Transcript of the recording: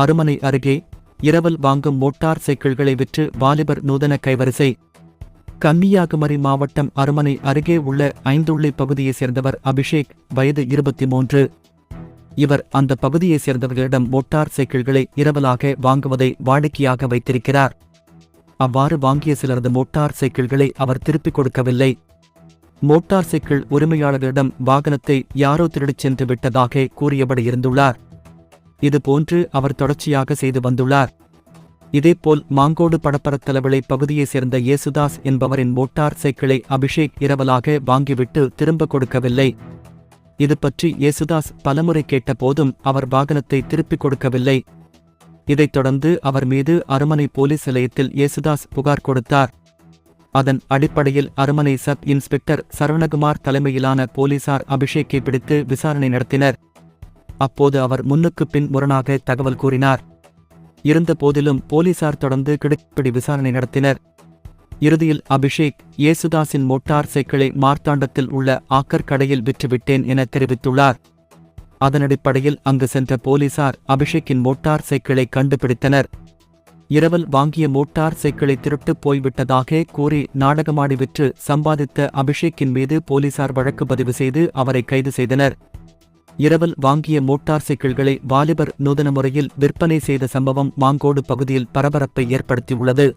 அருமனை அருகே இரவல் வாங்கும் மோட்டார் சைக்கிள்களை விற்று வாலிபர் நூதன கைவரிசை. கன்னியாகுமரி மாவட்டம் அருமனை அருகே உள்ள ஐந்துள்ளி பகுதியைச் சேர்ந்தவர் அபிஷேக் வயது இருபத்தி மூன்று இவர் அந்த பகுதியைச் சேர்ந்தவர்களிடம் மோட்டார் சைக்கிள்களை இரவலாக வாங்குவதை வாடிக்கையாக வைத்திருக்கிறார். அவ்வாறு வாங்கிய சிலரது மோட்டார் சைக்கிள்களை அவர் திருப்பிக் கொடுக்கவில்லை. மோட்டார் சைக்கிள் உரிமையாளர்களிடம் வாகனத்தை யாரோ திருடிச் சென்று விட்டதாக கூறியபடி இருந்துள்ளார். இதுபோன்று அவர் தொடர்ச்சியாக செய்து வந்துள்ளார். இதேபோல் மாங்கோடு படப்பரத்தலவிளை பகுதியைச் சேர்ந்த இயேசுதாஸ் என்பவரின் மோட்டார் சைக்கிளை அபிஷேக் இரவலாக வாங்கிவிட்டு திரும்ப கொடுக்கவில்லை. இது பற்றி இயேசுதாஸ் பலமுறை கேட்டபோதும் அவர் வாகனத்தை திருப்பிக் கொடுக்கவில்லை. இதைத் தொடர்ந்து அவர் மீது அருமனை போலீஸ் நிலையத்தில் இயேசுதாஸ் புகார் கொடுத்தார். அதன் அடிப்படையில் அருமனை சப் இன்ஸ்பெக்டர் சரவணகுமார் தலைமையிலான போலீசார் அபிஷேக்கை பிடித்து விசாரணை நடத்தினர். அப்போது அவர் முன்னுக்கு பின் முரணாக தகவல் கூறினார். இருந்த போதிலும் போலீசார் தொடர்ந்து கிடுக்கிப்பிடி விசாரணை நடத்தினர். இறுதியில் அபிஷேக் இயேசுதாஸின் மோட்டார் சைக்கிளை மார்த்தாண்டத்தில் உள்ள ஆக்கர் கடையில் விற்றுவிட்டேன் என தெரிவித்துள்ளார். அதனடிப்படையில் அங்கு சென்ற போலீசார் அபிஷேக்கின் மோட்டார் சைக்கிளை கண்டுபிடித்தனர். இரவல் வாங்கிய மோட்டார் சைக்கிளை திருட்டு போய்விட்டதாக கூறி நாடகமாடி விற்று சம்பாதித்த அபிஷேக்கின் மீது போலீசார் வழக்கு பதிவு செய்து அவரை கைது செய்தனர். இரவல் வாங்கிய மோட்டார் சைக்கிள்களை வாலிபர் நூதன முறையில் விற்பனை செய்த சம்பவம் மாங்கோடு பகுதியில் பரபரப்பை ஏற்படுத்தியுள்ளது.